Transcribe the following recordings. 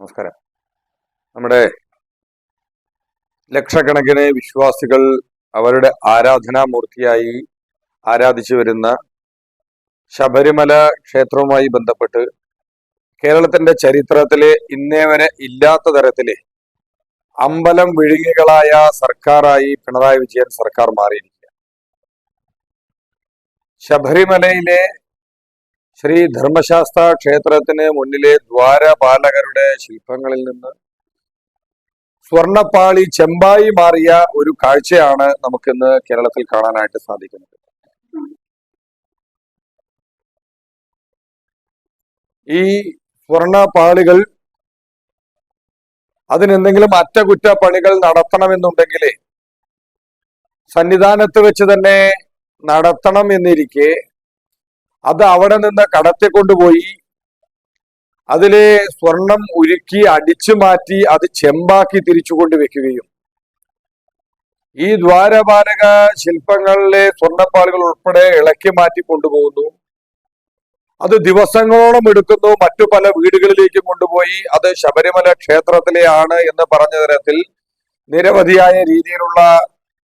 നമസ്കാരം. നമ്മുടെ ലക്ഷക്കണക്കിന് വിശ്വാസികൾ അവരുടെ ആരാധനാമൂർത്തിയായി ആരാധിച്ചു വരുന്ന ശബരിമല ക്ഷേത്രവുമായി ബന്ധപ്പെട്ട് കേരളത്തിന്റെ ചരിത്രത്തിലെ ഇന്നേ വരെ ഇല്ലാത്ത തരത്തിലെ അമ്പലം വിഴുങ്ങികളായ സർക്കാരായി പിണറായി വിജയൻ സർക്കാർ മാറിയിരിക്കുക ശബരിമലയിലെ ശ്രീ ധർമ്മശാസ്ത്ര ക്ഷേത്രത്തിന് മുന്നിലെ ദ്വാരപാലകരുടെ ശില്പങ്ങളിൽ നിന്ന് സ്വർണപ്പാളി ചെമ്പായി മാറിയ ഒരു കാഴ്ചയാണ് നമുക്കിന്ന് കേരളത്തിൽ കാണാനായിട്ട് സാധിക്കുന്നത്. ഈ സ്വർണപ്പാളികൾ അതിനെന്തെങ്കിലും അറ്റകുറ്റപ്പണികൾ നടത്തണമെന്നുണ്ടെങ്കിലേ സന്നിധാനത്ത് വെച്ച് തന്നെ നടത്തണം എന്നിരിക്കെ അത് അവിടെ നിന്ന് കടത്തിക്കൊണ്ടുപോയി അതിലെ സ്വർണം ഉരുക്കി അടിച്ചു മാറ്റി അത് ചെമ്പാക്കി തിരിച്ചു കൊണ്ടുവെക്കുകയും ഈ ദ്വാരപാലക ശില്പങ്ങളിലെ സ്വർണപ്പാളുകൾ ഉൾപ്പെടെ ഇളക്കി മാറ്റി കൊണ്ടുപോകുന്നു. അത് ദിവസങ്ങളോളം എടുക്കുന്നു. മറ്റു പല വീടുകളിലേക്കും കൊണ്ടുപോയി. അത് ശബരിമല ക്ഷേത്രത്തിലെ ആണ് എന്ന് പറഞ്ഞ തരത്തിൽ നിരവധിയായ രീതിയിലുള്ള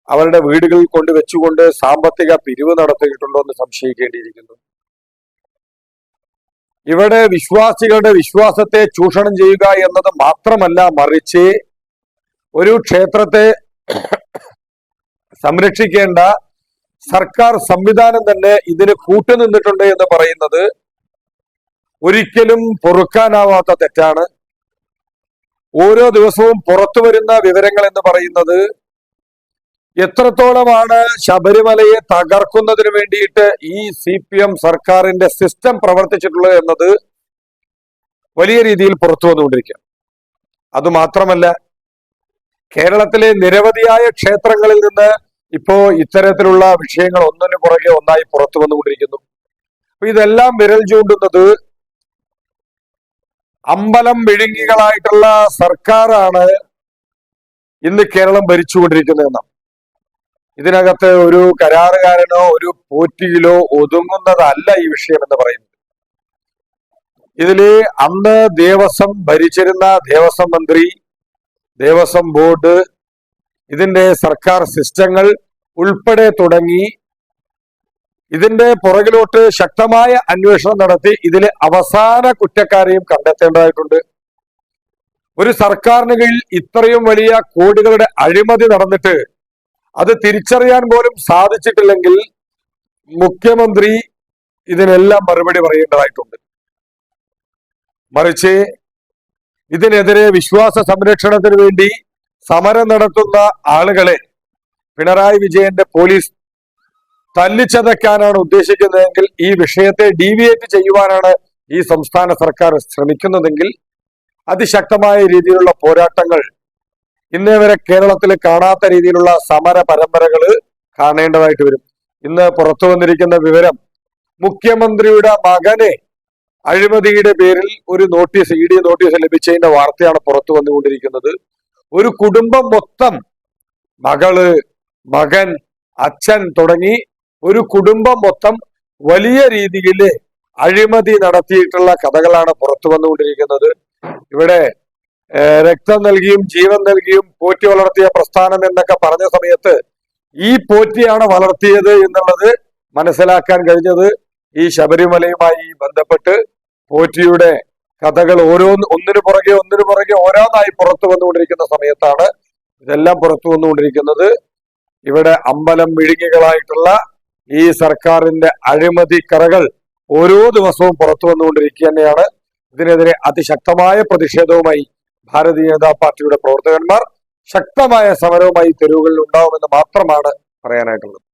അവരുടെ വീടുകളിൽ കൊണ്ട് വെച്ചുകൊണ്ട് സാമ്പത്തിക പിരിവ് നടത്തിയിട്ടുണ്ടോ എന്ന് സംശയിക്കേണ്ടിയിരിക്കുന്നു. ഇവിടെ വിശ്വാസികളുടെ വിശ്വാസത്തെ ചൂഷണം ചെയ്യുക എന്നത് മാത്രമല്ല മറിച്ച് ഒരു ക്ഷേത്രത്തെ സംരക്ഷിക്കേണ്ട സർക്കാർ സംവിധാനം തന്നെ ഇതിന് കൂട്ടുനിന്നിട്ടുണ്ട് എന്ന് പറയുന്നത് ഒരിക്കലും പൊറുക്കാനാവാത്ത തെറ്റാണ്. ഓരോ ദിവസവും പുറത്തു വരുന്ന വിവരങ്ങൾ എന്ന് പറയുന്നത് എത്രത്തോളമാണ് ശബരിമലയെ തകർക്കുന്നതിന് വേണ്ടിയിട്ട് ഈ സി പി എം സർക്കാരിന്റെ സിസ്റ്റം പ്രവർത്തിച്ചിട്ടുള്ളത് എന്നത് വലിയ രീതിയിൽ പുറത്തു വന്നുകൊണ്ടിരിക്കുക അതുമാത്രമല്ല കേരളത്തിലെ നിരവധിയായ ക്ഷേത്രങ്ങളിൽ നിന്ന് ഇപ്പോ ഇത്തരത്തിലുള്ള വിഷയങ്ങൾ ഒന്നിനു പുറകെ ഒന്നായി പുറത്തു വന്നുകൊണ്ടിരിക്കുന്നു. ഇതെല്ലാം വിരൽ ചൂണ്ടുന്നത് അമ്പലം വിഴുങ്ങികളായിട്ടുള്ള സർക്കാരാണ് ഇന്ന് കേരളം ഭരിച്ചുകൊണ്ടിരിക്കുന്നതെന്നാണ് ഇതിനകത്ത് ഒരു കരാറുകാരനോ ഒരു പോറ്റിയിലോ ഒതുങ്ങുന്നതല്ല ഈ വിഷയം എന്ന് പറയുന്നത്. ഇതിൽ അന്ന് ദേവസ്വം ഭരിച്ചിരുന്ന ദേവസ്വം മന്ത്രി ദേവസ്വം ബോർഡ് ഇതിന്റെ സർക്കാർ സിസ്റ്റങ്ങൾ ഉൾപ്പെടെ തുടങ്ങി ഇതിന്റെ പുറകിലോട്ട് ശക്തമായ അന്വേഷണം നടത്തി ഇതിലെ അവസാന കുറ്റക്കാരെയും കണ്ടെത്തേണ്ടതായിട്ടുണ്ട്. ഒരു സർക്കാരിന് കീഴിൽ ഇത്രയും വലിയ കോടികളുടെ അഴിമതി നടന്നിട്ട് അത് തിരിച്ചറിയാൻ പോലും സാധിച്ചിട്ടില്ലെങ്കിൽ മുഖ്യമന്ത്രി ഇതിനെല്ലാം മറുപടി പറയേണ്ടതായിട്ടുണ്ട്. മറിച്ച് ഇതിനെതിരെ വിശ്വാസ സംരക്ഷണത്തിന് വേണ്ടി സമരം നടത്തുന്ന ആളുകളെ പിണറായി വിജയന്റെ പോലീസ് തല്ലിച്ചതയ്ക്കാനാണ് ഉദ്ദേശിക്കുന്നതെങ്കിൽ ഈ വിഷയത്തെ ഡീവിയേറ്റ് ചെയ്യുവാനാണ് ഈ സംസ്ഥാന സർക്കാർ ശ്രമിക്കുന്നതെങ്കിൽ അതിശക്തമായ രീതിയിലുള്ള പോരാട്ടങ്ങൾ ഇന്നേ വരെ കേരളത്തിൽ കാണാത്ത രീതിയിലുള്ള സമര പരമ്പരകൾ കാണേണ്ടതായിട്ട് വരും. ഇന്ന് പുറത്തു വന്നിരിക്കുന്ന വിവരം മുഖ്യമന്ത്രിയുടെ മകനെ അഴിമതിയുടെ പേരിൽ ഒരു നോട്ടീസ് ഇ ഡി നോട്ടീസ് ലഭിച്ചതിന്റെ വാർത്തയാണ് പുറത്തു വന്നുകൊണ്ടിരിക്കുന്നത്. ഒരു കുടുംബം മൊത്തം മകൾ മകൻ അച്ഛൻ തുടങ്ങി ഒരു കുടുംബം മൊത്തം വലിയ രീതിയിൽ അഴിമതി നടത്തിയിട്ടുള്ള കഥകളാണ് പുറത്തു വന്നുകൊണ്ടിരിക്കുന്നത്. ഇവിടെ രക്തം നൽകിയും ജീവൻ നൽകിയും പോറ്റി വളർത്തിയ പ്രസ്ഥാനം എന്നൊക്കെ പറഞ്ഞ സമയത്ത് ഈ പോറ്റിയാണ് വളർത്തിയത് എന്നുള്ളത് മനസ്സിലാക്കാൻ കഴിഞ്ഞത്. ഈ ശബരിമലയുമായി ബന്ധപ്പെട്ട് പോറ്റിയുടെ കഥകൾ ഓരോ ഒന്നിനു പുറകെ ഒന്നിനു പുറകെ ഓരോന്നായി പുറത്തു വന്നുകൊണ്ടിരിക്കുന്ന സമയത്താണ് ഇതെല്ലാം പുറത്തു വന്നുകൊണ്ടിരിക്കുന്നത്. ഇവിടെ അമ്പലം വിഴുങ്ങികളായിട്ടുള്ള ഈ സർക്കാരിന്റെ അഴിമതി കറകൾ ഓരോ ദിവസവും പുറത്തു വന്നുകൊണ്ടിരിക്കുക തന്നെയാണ് ഇതിനെതിരെ അതിശക്തമായ പ്രതിഷേധവുമായി ഭാരതീയ ജനതാ പാർട്ടിയുടെ പ്രവർത്തകന്മാർ ശക്തമായ സമരവുമായി തെരുവുകളിൽ ഉണ്ടാവുമെന്ന് മാത്രമാണ് പറയാനായിട്ടുള്ളത്.